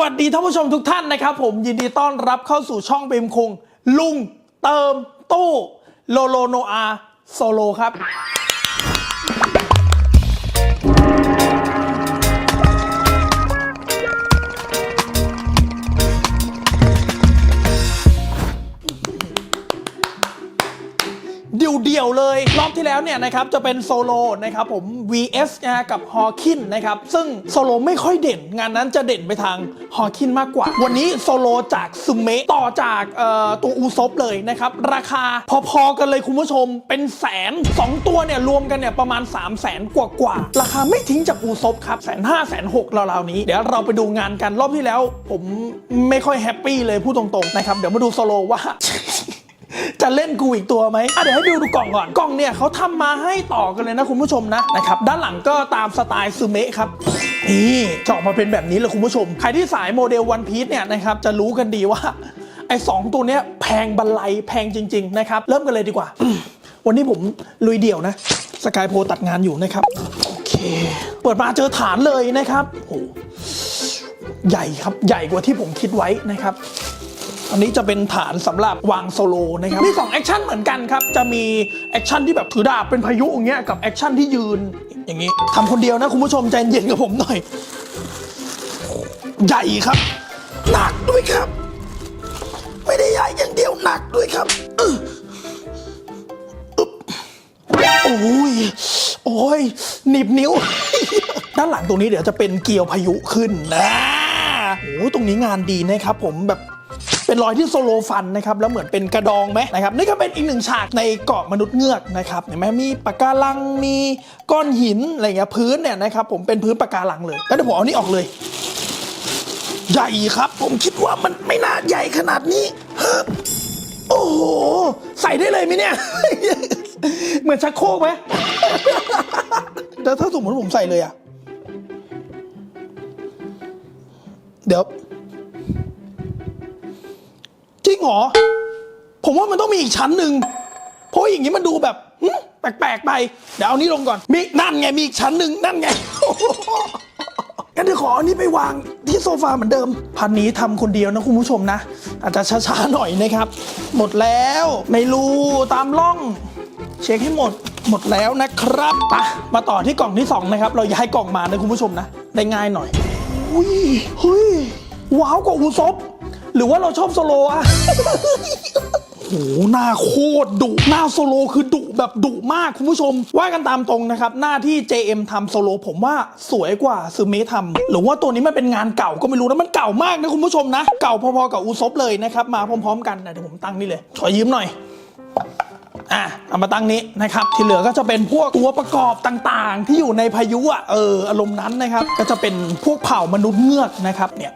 วัสดีท่านผู้ชมทุกท่านนะครับ ผมยินดีต้อนรับเข้าสู่ช่องเบมคง ลุงเติมตู้โลโลโนอาโซโลครับ เดี่ยวๆเลย รอบที่แล้วเนี่ยนะครับจะเป็นโซโลนะครับผม vs นะฮะกับฮอคินนะครับ ซึ่งโซโลไม่ค่อยเด่น งานนั้นจะเด่นไปทางฮอคินมากกว่า วันนี้โซโลจากซึเมะต่อจากเอ่อตัวอูซบเลยนะครับ ราคาพอๆกันเลยคุณผู้ชมเป็นแสน 2 ตัวเนี่ยรวมกันเนี่ยประมาณ 3 0 0แสนกว่าๆราคาไม่ทิ้งจากอูซบครับแสนห้าแสนหกราวๆนี้เดี๋ยวเราไปดูงานกันรอบที่แล้ว ผมไม่ค่อยแฮปปี้เลยพูดตรงๆนะครับเดี๋ยวมาดูโซโลว่า จะเล่นกูอีกตัวไหมอะเดี๋ยวให้ดูดูกล่องก่อน กล่องเนี่ยเขาทำมาให้ต่อกันเลยนะคุณผู้ชมนะนะครับ ด้านหลังก็ตามสไตล์ซูเมะครับ นี่จะออกมาเป็นแบบนี้เลยคุณผู้ชม ใครที่สายโมเดลวันพีซเนี่ยนะครับจะรู้กันดีว่าไอ้สองตัวเนี้ยแพงบันไลแพงจริง ๆ นะครับ เริ่มกันเลยดีกว่า วันนี้ผมลุยเดี่ยวนะ สกายโพตัดงานอยู่นะครับ โอเค เปิดมาเจอฐานเลยนะครับโอ้โหใหญ่ครับใหญ่กว่าที่ผมคิดไว้นะครับ อันนี้จะเป็นฐานสำหรับวางโซโลนะครับมี2แอคชั่นเหมือนกันครับ จะมีแอคชั่นที่แบบถือดาบเป็นพายุอย่างเงี้ยกับแอคชั่นที่ยืนอย่างงี้ทำคนเดียวนะคุณผู้ชมใจเย็นกับผมหน่อย ใหญ่ครับ หนักด้วยครับ ไม่ได้ใหญ่อย่างเดียวหนักด้วยครับอุ๊บโอ้ยโอ้ยหนีบนิ้ว ด้านหลังตรงนี้เดี๋ยวจะเป็นเกลียวพายุขึ้นนะโอ้ตรงนี้งานดีนะครับผมแบบ เป็นรอยที่โซโลฟันนะครับแล้วเหมือนเป็นกระดองไหมนะครับนี่ก็เป็นอีกหนึ่งฉากในเกาะมนุษย์เงือกนะครับเห็นไหมมีปะการังมีก้อนหินอะไรเงี้ยพื้นเนี่ยนะครับผมเป็นพื้นปะการังเลยแล้วเดี๋ยวผมเอานี่ออกเลย ใหญ่ครับ ผมคิดว่ามันไม่น่าใหญ่ขนาดนี้โอ้โหใส่ได้เลยไหมเนี่ย เหมือนชักโครกไหมแล้วถ้าสมมติผมใส่เลยอะเดี๋ยว งเหรอ ผมว่ามันต้องมีอีกชั้นหนึ่งเพราะอย่างนี้มันดูแบบหึแปลกๆไป เดี๋ยวเอานี้ลงก่อน มีนั่นไงมีอีกชั้นหนึ่งนั่นไงงั้นเดี๋ยวขออันนี้ไปวางที่โซฟาเหมือนเดิม พันนี้ทำคนเดียวนะคุณผู้ชมนะ อาจจะช้าๆหน่อยนะครับ หมดแล้วไม่รู้ตามร่อง เช็คให้หมดหมดแล้วนะครับปะมาต่อที่กล่องที่สองนะครับ เราย้ายกล่องมานะคุณผู้ชมนะ ได้ง่ายหน่อยอุ้ยเฮ้ยว้าวกว่าอูซบ หรือว่าเราชอบโซโลอะโอ้โหหน้าโคตรดุหน้าโซโลคือดุแบบดุมากคุณผู้ชม ว่ากันตามตรงนะครับ หน้าที่ JM ทำโซโลผมว่าสวยกว่าซูเมะทำหรือว่าตัวนี้มันเป็นงานเก่าก็ไม่รู้นะมันเก่ามากนะคุณผู้ชมนะ เก่าพอๆกับอูซบเลยนะครับ มาพร้อมๆกันนะเดี๋ยวผมตั้งนี่เลย ขอยืมหน่อยอะเอามาตั้งนี้นะครับ ที่เหลือก็จะเป็นพวกตัวประกอบต่างๆ ที่อยู่ในพายุอะเอออารมณ์นั้นนะครับ ก็จะเป็นพวกเผ่ามนุษย์เงือกนะครับเนี่ย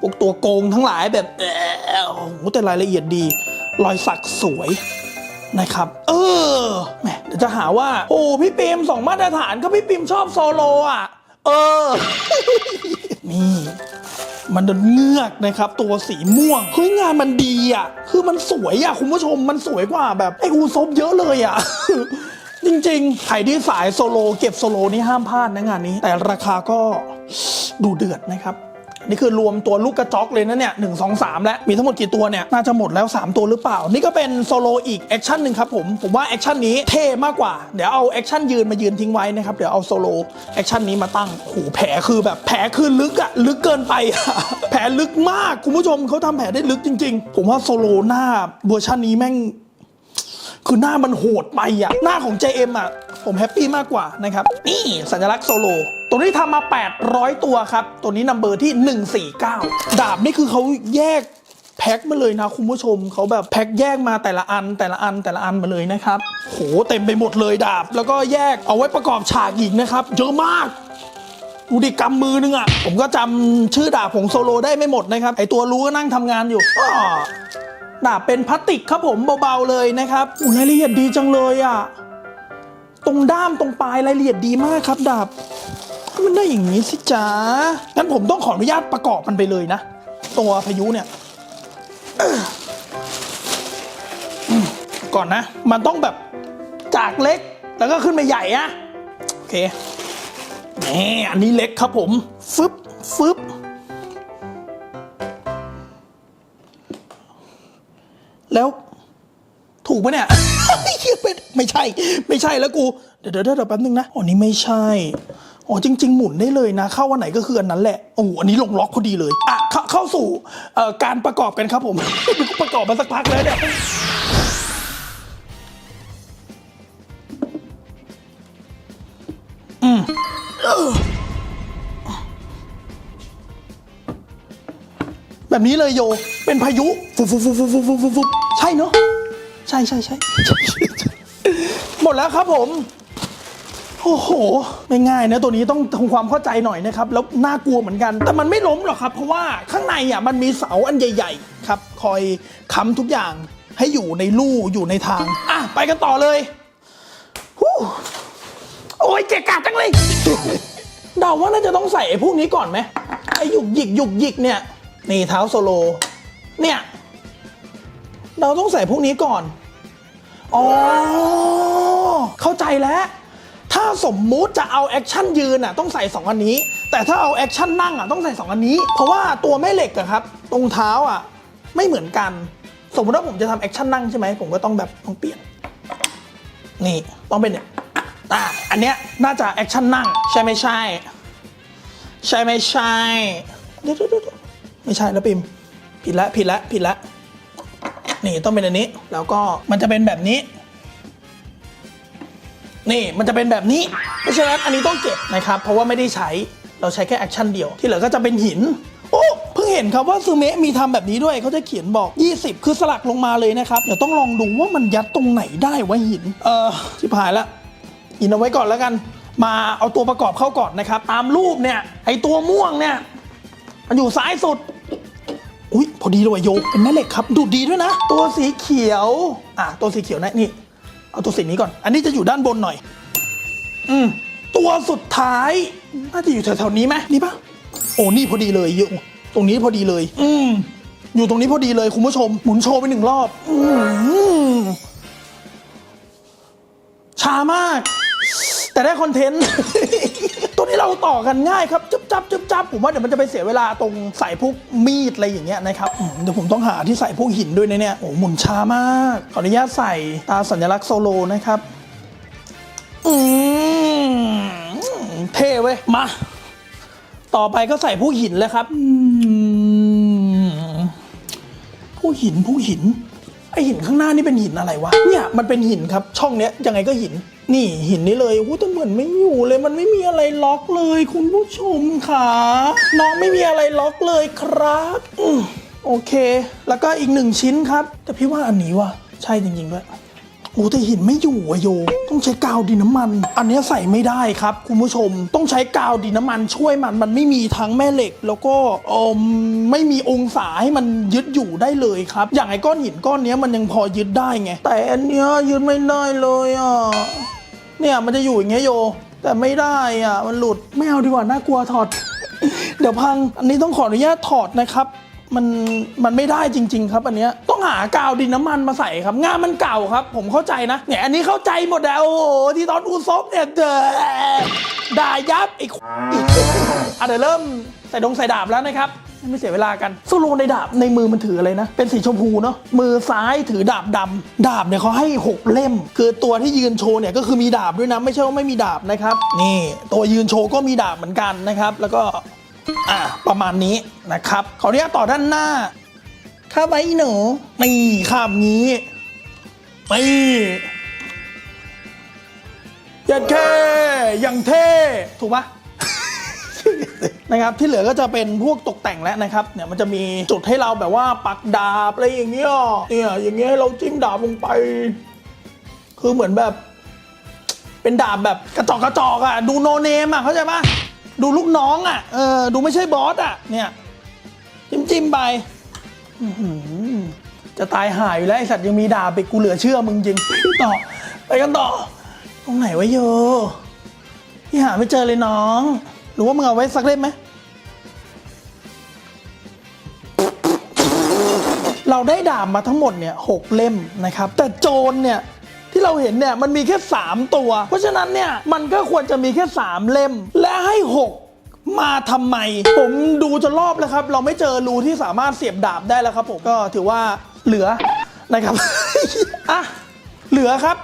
พวกตัวโกงทั้งหลายแบบเออโอ้โหแต่รายละเอียดดี รอยสักสวยนะครับ เออแหมเดี๋ยวจะหาว่า โอ้พี่ปิมสองมาตรฐานก็พี่ปิมชอบโซโลอะ เออ นี่ มันโดนเงือกนะครับ ตัวสีม่วงเฮ้ยงานมันดีอะ คือมันสวยอะ คุณผู้ชมมันสวยกว่าแบบไออูซบเยอะเลยอะจริงๆ ใครที่สายโซโลเก็บโซโลนี่ห้ามพลาดนะงานนี้ แต่ราคาก็ดูเดือดนะครับ นี่คือรวมตัวลูกกระจอกเลยนะเนี่ยหนึ่งสองสามแล้ว มีทั้งหมดกี่ตัวเนี่ย น่าจะหมดแล้ว 3 ตัวหรือเปล่า นี่ก็เป็นโซโลอีกแอคชั่นหนึ่งครับผม ผมว่าแอคชั่นนี้เท่มากกว่า เดี๋ยวเอาแอคชั่นยืนมายืนทิ้งไว้นะครับ เดี๋ยวเอาโซโลแอคชั่นนี้มาตั้งโอ้โหแผลคือแบบแผลคือลึกอะลึกเกินไป แผลลึกมากคุณผู้ชมเขาทำแผลได้ลึกจริง ๆ ผมว่าโซโลหน้าเวอร์ชันนี้แม่ง คือหน้ามันโหดไปอะหน้าของ JM อะผมแฮปปี้มากกว่านะครับ นี่สัญลักษณ์โซโล ตัวนี้ทำมา 800 ตัวครับ ตัวนี้นัมเบอร์ที่ 149 ดาบนี่คือเขาแยกแพ็คมาเลยนะคุณผู้ชมเขาแบบแพ็คแยกมาแต่ละอันแต่ละอันแต่ละอันมาเลยนะครับโหเต็มไปหมดเลยดาบ แล้วก็แยกเอาไว้ประกอบฉากอีกนะครับเยอะมากดูดิกำมือนึงอะ่ะ ผมก็จำชื่อดาบของโซโลได้ไม่หมดนะครับ ไอตัวรู้ก็นั่งทำงานอยู่ อ้อดาบเป็นพลาสติกครับผมเบาๆเลยนะครับอู้รายละเอียดดีจังเลยอะ่ะ ตรงด้ามตรงปลายรายละเอียดดีมากครับดาบมันได้อย่างนี้สิจ๊ะงั้นผมต้องขออนุญาตประกอบมันไปเลยนะ ตัวพายุเนี่ยก่อนนะ มันต้องแบบจากเล็กแล้วก็ขึ้นมาใหญ่อะโอเคนี่อันนี้เล็กครับผมฟึบฟึบ ถูกปะเนี่ยไม่ใช่ ไม่ใช่แล้วกู เดี๋ยวเดี๋ยวแป๊บนึงนะอ๋อนี่ไม่ใช่อ๋อจริง ๆ หมุนได้เลยนะ เข้าวันไหนก็คืออันนั้นแหละโอ้โหอันนี้ลงล็อกพอดีเลยอะเข้าเข้าสู่การประกอบกันครับผมประกอบมาสักพักแล้วเนี่ยอืมแบบนี้เลยโย เป็นพายุฟูฟูฟูฟูฟูฟูฟูใช่เนาะ ใช่ใช่ใช่หมดแล้วครับผม โอ้โห ไม่ง่ายนะตัวนี้ต้องทำความเข้าใจหน่อยนะครับ แล้วน่ากลัวเหมือนกัน แต่มันไม่ล้มหรอกครับ เพราะว่าข้างในอะมันมีเสาอันใหญ่ ๆ ครับ คอยค้ำทุกอย่างให้อยู่ในลู่อยู่ในทาง อะ ไปกันต่อเลยฮู้โอ้ยเจ๊กาจังเลยเดาว่าน่าจะต้องใส่ไอ้พวกนี้ก่อนไหมไอ้หยุกหยิกหยุกหยิกเนี่ย นี่เท้าโซโล เนี่ย เราต้องใส่พวกนี้ก่อน อ๋อ เข้าใจแล้ว ถ้าสมมุติจะเอาแอคชั่นยืนอะต้องใส่ 2 อันนี้ แต่ถ้าเอาแอคชั่นนั่งอะต้องใส่ 2 อันนี้ เพราะว่าตัวแม่เหล็กอะครับ ตรงเท้าอะไม่เหมือนกัน สมมติว่าผมจะทำแอคชั่นนั่งใช่ไหมผมก็ต้องแบบต้องเปลี่ยน นี่ต้องเป็นเนี่ยอะอันเนี้ยน่าจะแอคชั่นนั่งใช่ไม่ใช่ ใช่ไม่ใช่เดี๋ยวเดี๋ยวเดี๋ยวไม่ใช่แล้วปิมผิดละผิดละผิดละ นี่ต้องเป็นอันนี้ แล้วก็มันจะเป็นแบบนี้ นี่มันจะเป็นแบบนี้ เพราะฉะนั้นอันนี้ต้องเก็บนะครับ เพราะว่าไม่ได้ใช้เราใช้แค่แอคชั่นเดียว ที่เหลือก็จะเป็นหิน โอ้เพิ่งเห็นครับว่าซูเมะมีทำแบบนี้ด้วยเขาจะเขียนบอก 20 คือสลักลงมาเลยนะครับ เดี๋ยวต้องลองดูว่ามันยัดตรงไหนได้วะหิน เออชิบหายละหินเอาไว้ก่อนแล้วกัน มาเอาตัวประกอบเข้าก่อนนะครับ ตามรูปเนี่ยไอตัวม่วงเนี่ยมันอยู่ซ้ายสุด อุ้ยพอดีเลยว่ะโยเป็นแม่เหล็กครับ ดูดดีด้วยนะ ตัวสีเขียว อะตัวสีเขียวนะนี่ เอาตัวสีนี้ก่อน อันนี้จะอยู่ด้านบนหน่อย อืมตัวสุดท้าย น่าจะอยู่แถวๆนี้ไหมนี่ปะโอ้นี่พอดีเลยอยู่ตรงนี้พอดีเลย อืมอยู่ตรงนี้พอดีเลยคุณผู้ชม หมุนโชว์ไปหนึ่งรอบ อืมช้ามาก แต่ได้คอนเทนต์ นี้เราต่อกันง่ายครับจับจับจับจับผมว่าเดี๋ยวมันจะไปเสียเวลาตรงใส่พวกมีดอะไรอย่างเงี้ยนะครับเดี๋ยวผมต้องหาที่ใส่พวกหินด้วยนะเนี่ยโอ้หมุนช้ามาก ขออนุญาตใส่ตาสัญลักษณ์โซโลนะครับอืมเท่เว้ยมา ต่อไปก็ใส่ผู้หินแล้วครับอืมผู้หินผู้หินไอหินข้างหน้านี่เป็นหินอะไรวะเนี่ยมันเป็นหินครับ ช่องเนี้ยยังไงก็หิน นี่หินนี้เลยโอ้แต่เหมือนไม่อยู่เลย มันไม่มีอะไรล็อกเลย คุณผู้ชมค่ะน้องไม่มีอะไรล็อกเลยครับอโอเค แล้วก็อีกหนึ่งชิ้นครับ แต่พี่ว่าอันนี้ว่ะใช่จริงๆด้วยโอ้แต่หินไม่อยู่อะโย ต้องใช้กาวดินน้ำมัน อันนี้ใส่ไม่ได้ครับ คุณผู้ชม ต้องใช้กาวดินน้ำมันช่วยมัน มันไม่มีทั้งแม่เหล็ก แล้วก็เอมไม่มีองศาให้มันยึดอยู่ได้เลยครับ อย่างไอ้ก้อนหินก้อนนี้มันยังพอยึดได้ไง แต่อันเนี้ยยึดไม่ได้เลยอะ เนี่ยมันจะอยู่อย่างเงี้ยโย แต่ไม่ได้อะมันหลุดไม่เอาดีกว่าน่ากลัวถอด เดี๋ยวพังอันนี้ต้องขออนุญาตถอดนะครับมันมันไม่ได้จริง ๆ ครับอันเนี้ยต้องหากาวดินน้ำมันมาใส่ครับ งานมันเก่าครับ ผมเข้าใจนะเนี่ยอันนี้เข้าใจหมดแล้วโอ้โหที่ตอนอูซบเนี่ยเดอด่ายับไอ้อะเดี๋ยวเริ่มใส่ดงใส่ดาบแล้วนะครับ ไม่เสียเวลากันสู้ลงในดาบในมือมันถืออะไรนะ เป็นสีชมพูเนาะมือซ้ายถือดาบดำดาบเนี่ยเขาให้ 6 เล่ม คือตัวที่ยืนโชว์เนี่ยก็คือมีดาบด้วยนะไม่ใช่ว่าไม่มีดาบนะครับ นี่ตัวยืนโชว์ก็มีดาบเหมือนกันนะครับ แล้วก็อะประมาณนี้นะครับขออนุญาตต่อด้านหน้าข้าไว้หนูนี่ข้ามงี้นี่ยัดแค่ย่างเท่ถูกปะ นะครับที่เหลือก็จะเป็นพวกตกแต่งแล้วนะครับเนี่ยมันจะมีจุดให้เราแบบว่าปักดาบอะไรอย่างเงี้ยเนี่ยอย่างเงี้ยให้เราจิ้มดาบลงไป คือเหมือนแบบ เป็นดาบแบบกระจอกกระจอกอะดูโนเนมอะเข้าใจปะดูลูกน้องอะเออดูไม่ใช่บอสอะเนี่ยจิ้มจิ้มไปจะตายหายอยู่แล้วไอสัตว์ยังมีดาบไปกูเหลือเชื่อมึงจริงต่อไปกันต่อตรงไหนวะโยพี่หาไม่เจอเลยน้อง หรือว่ามึงเอาไว้สักเล่มไหม เราได้ดาบมาทั้งหมดเนี่ยหกเล่มนะครับ แต่โจรเนี่ยที่เราเห็นเนี่ยมันมีแค่ 3 ตัว เพราะฉะนั้นเนี่ยมันก็ควรจะมีแค่ 3 เล่ม และให้ 6 มาทำไม ผมดูจนรอบแล้วครับ เราไม่เจอรูที่สามารถเสียบดาบได้แล้วครับผมก็ถือว่าเหลือนะครับ อะ เหลือครับ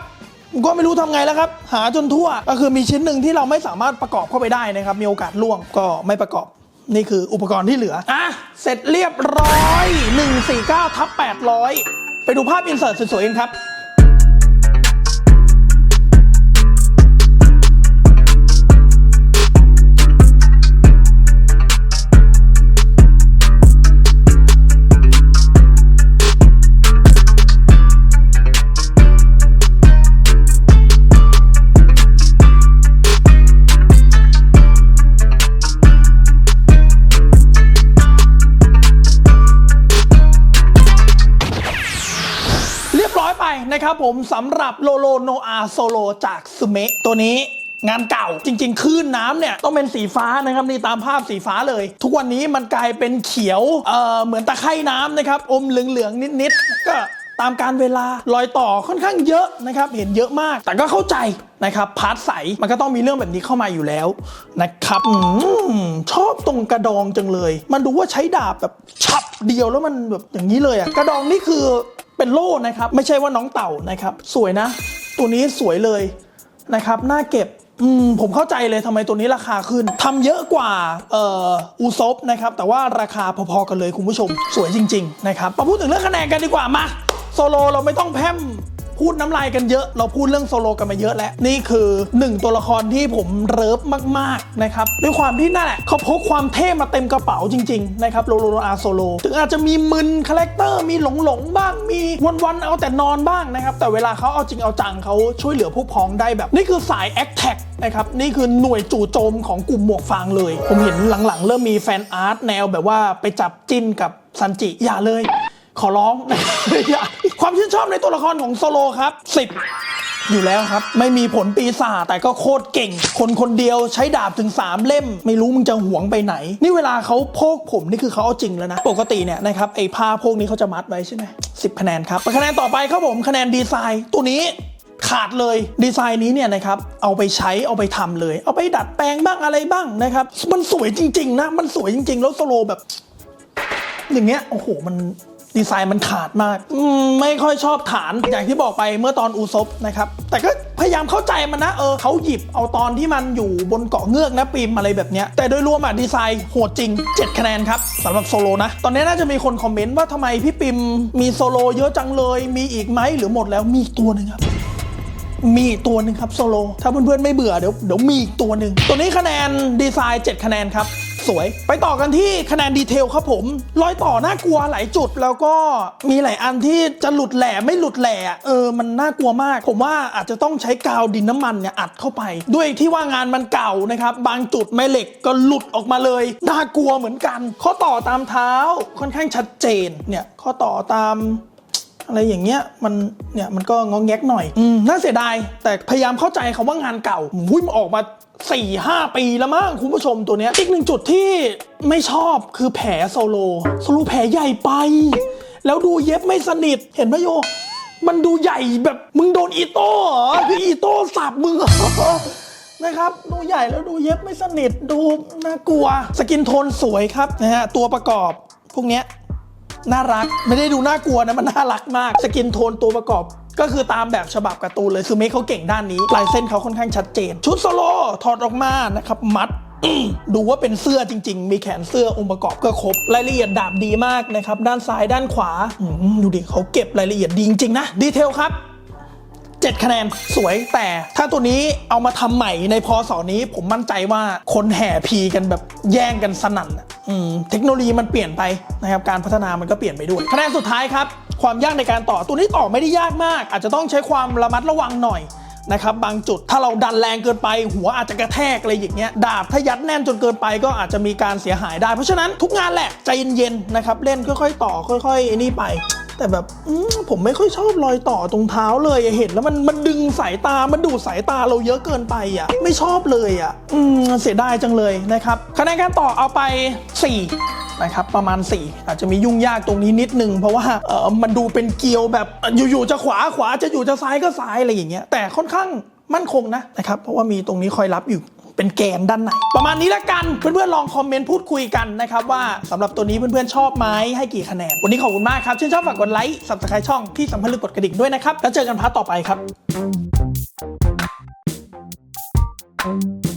ก็ไม่รู้ทำไงแล้วครับ หาจนทั่วก็คือมีชิ้นหนึ่งที่เราไม่สามารถประกอบเข้าไปได้นะครับ มีโอกาสล่วงก็ไม่ประกอบนี่คืออุปกรณ์ที่เหลือ อะ เสร็จเรียบร้อย 149ทับ800 ไปดูภาพอินเสิร์ตสวยๆกันครับำหรับโลโลโนอาโซโลจากซูเมะตัวนี้งานเก่าจริงๆคลื่นน้ำเนี่ย ต้องเป็นสีฟ้านะครับ นี่ตามภาพสีฟ้าเลย ทุกวันนี้มันกลายเป็นเขียว เอ่อ เหมือนตะไคร่น้ำนะครับ อมเหลืองๆ นิดๆ ก็ตามการเวลารอยต่อค่อนข้างเยอะนะครับ เห็นเยอะมาก แต่ก็เข้าใจนะครับพาร์ทใสมันก็ต้องมีเรื่องแบบนี้เข้ามาอยู่แล้วนะครับอชอบตรงกระดองจังเลย มันดูว่าใช้ดาบแบบฉับเดียวแล้วมันแบบอย่างนี้เลยอะกระดองนี่คือ เป็นโล่นะครับ ไม่ใช่ว่าน้องเต่านะครับ สวยนะ ตัวนี้สวยเลยนะครับน่าเก็บอืมผมเข้าใจเลยทำไมตัวนี้ราคาขึ้นทำเยอะกว่าเอ่ออูซบนะครับ แต่ว่าราคาพอๆกันเลยคุณผู้ชม สวยจริง ๆ นะครับมาพูดถึงเรื่องคะแนนกันดีกว่ามาโซโลเราไม่ต้องแพม พูดน้ำลายกันเยอะ เราพูดเรื่องโซโลกันมาเยอะแล้ว นี่คือหนึ่งตัวละครที่ผมเริฟมากๆนะครับด้วยความที่นั่นแหละเขาพกความเท่มาเต็มกระเป๋าจริงๆนะครับโลโลโลอาโซโลถึงอาจจะมีมึนคาแรคเตอร์มีหลงหลงๆบ้างมีวันๆเอาแต่นอนบ้างนะครับแต่เวลาเขาเอาจริงเอาจังเขาช่วยเหลือผู้พ้องได้แบบ นี่คือสายแอคแท็กนะครับนี่คือหน่วยจู่โจมของกลุ่มหมวกฟางเลย ผมเห็นหลังๆ เริ่มมีแฟนอาร์ตแนวแบบว่าไปจับจิ้นกับซันจิอย่าเลย ขอร้องอย่า ความชื่นชอบในตัวละครของโซโลครับ10อยู่แล้วครับ ไม่มีผลปีศาจแต่ก็โคตรเก่ง คนคนเดียวใช้ดาบถึง 3 เล่ม ไม่รู้มึงจะหวงไปไหน นี่เวลาเขาโพกผมนี่คือเขาเอาจริงแล้วนะ ปกติเนี่ยนะครับไอ้ผ้าพวกนี้เขาจะมัดไว้ใช่ไหมสิบคะแนนครับคะแนนต่อไปครับผมคะแนนดีไซน์ ตัวนี้ขาดเลยดีไซน์นี้เนี่ยนะครับเอาไปใช้เอาไปทำเลย เอาไปดัดแปลงบ้างอะไรบ้างนะครับมันสวยจริง ๆ นะ มันสวยจริง ๆ แล้วโซโลแบบ อย่างเงี้ยโอ้โหมัน ดีไซน์มันขาดมากอืมไม่ค่อยชอบฐานอย่างที่บอกไปเมื่อตอนอูซบนะครับ แต่ก็พยายามเข้าใจมันนะเออเขาหยิบเอาตอนที่มันอยู่บนเกาะเงือกนะปีมอะไรแบบเนี้ยแต่โดยรวมอะดีไซน์โหดจริง 7 คะแนนครับสำหรับโซโลนะ ตอนนี้น่าจะมีคนคอมเมนต์ว่าทำไมพี่ปิมมีโซโลเยอะจังเลย มีอีกไหมหรือหมดแล้วมีอีกตัวหนึ่งครับมีอีกตัวหนึ่งครับโซโลถ้าเพื่อนๆไม่เบื่อเดี๋ยวเดี๋ยวมีอีกตัวหนึ่งตัวนี้คะแนนดีไซน์ 7 คะแนนครับ สวย ไปต่อกันที่คะแนนดีเทลครับผม รอยต่อน่ากลัวหลายจุดแล้วก็มีหลายอันที่จะหลุดแหล่ไม่หลุดแหล่เออมันน่ากลัวมาก ผมว่าอาจจะต้องใช้กาวดินน้ำมันเนี่ยอัดเข้าไป ด้วยที่ว่างานมันเก่านะครับบางจุดแม่เหล็กก็หลุดออกมาเลยน่ากลัวเหมือนกัน ข้อต่อตามเท้าค่อนข้างชัดเจนเนี่ยข้อต่อตาม อะไรอย่างเงี้ยมันเนี่ยมันก็งองแงกหน่อยอืมน่าเสียดายแต่พยายามเข้าใจคาว่างานเก่าหุ้ยมันออกมา4ี่ห้าปีแล้วมั้งคุณผู้ชมตัวเนี้ยอีกหนึ่งจุดที่ไม่ชอบคือแผลโซโลโซโลแผลใหญ่ไป แล้วดูเย็บไม่สนิทเห็นไหมโยมันดูใหญ่แบบมึงโดนอีโต้เหรอคืออีโต้สับมึงเหรอนะครับดูใหญ่แล้วดูเย็บไม่สนิทดูน่ากลัว สกินโทนสวยครับนะฮะตัวประกอบพวกเนี้ย น่ารัก ไม่ได้ดูน่ากลัวนะมันน่ารักมาก สกินโทนตัวประกอบก็คือตามแบบฉบับการ์ตูนเลยคือเมคเขาเก่งด้านนี้ลายเส้นเขาค่อนข้างชัดเจน ชุดโซโลถอดออกมานะครับมัดดูว่าเป็นเสื้อจริง ๆ มีแขนเสื้อองค์ประกอบก็ครบ รายละเอียดดาบดีมากนะครับ ด้านซ้ายด้านขวา ดูดิเขาเก็บรายละเอียดดีจริง ๆ นะ ดีเทลครับ 7 คะแนนสวยแต่ถ้าตัวนี้เอามาทำใหม่ในพศนี้ผมมั่นใจว่าคนแห่พีกันแบบแย่งกันสนั่นเทคโนโลยีมันเปลี่ยนไปนะครับการพัฒนามันก็เปลี่ยนไปด้วยคะแนนสุดท้ายครับ ความยากในการต่อตัวนี้ต่อไม่ได้ยากมาก อาจจะต้องใช้ความระมัดระวังหน่อยนะครับบางจุดถ้าเราดันแรงเกินไป หัวอาจจะกระแทกอะไรอย่างเงี้ยดาบถ้ายัดแน่นจนเกินไปก็อาจจะมีการเสียหายได้ เพราะฉะนั้นทุกงานแหละใจเย็นๆนะครับเล่นค่อย ๆ ต่อค่อยๆไอ้นี่ไป แต่แบบผมไม่ค่อยชอบรอยต่อตรงเท้าเลยเห็นแล้วมันมันดึงสายตา มันดูดสายตาเราเยอะเกินไปอะ ไม่ชอบเลยอะอืมเสียดายจังเลยนะครับคะแนนการต่อเอาไป 4นะครับประมาณ 4 อาจจะมียุ่งยากตรงนี้นิดนึง เพราะว่าเออมันดูเป็นเกียวแบบอยู่ๆจะขวาขวาจะอยู่จะซ้ายก็ซ้ายอะไรอย่างเงี้ยแต่ค่อนข้างมั่นคงนะนะครับเพราะว่ามีตรงนี้คอยรับอยู่ เป็นแกนด้านในประมาณนี้ละกันเพื่อนๆลองคอมเมนต์พูดคุยกันนะครับว่าสำหรับตัวนี้เพื่อนๆชอบไหมให้กี่คะแนนวันนี้ขอบคุณมากครับชื่นชอบฝากกดไลค์สับสไครต์ช่องที่สำคัญลืมกดกระดิ่งด้วยนะครับแล้วเจอกันพาร์ทต่อไปครับ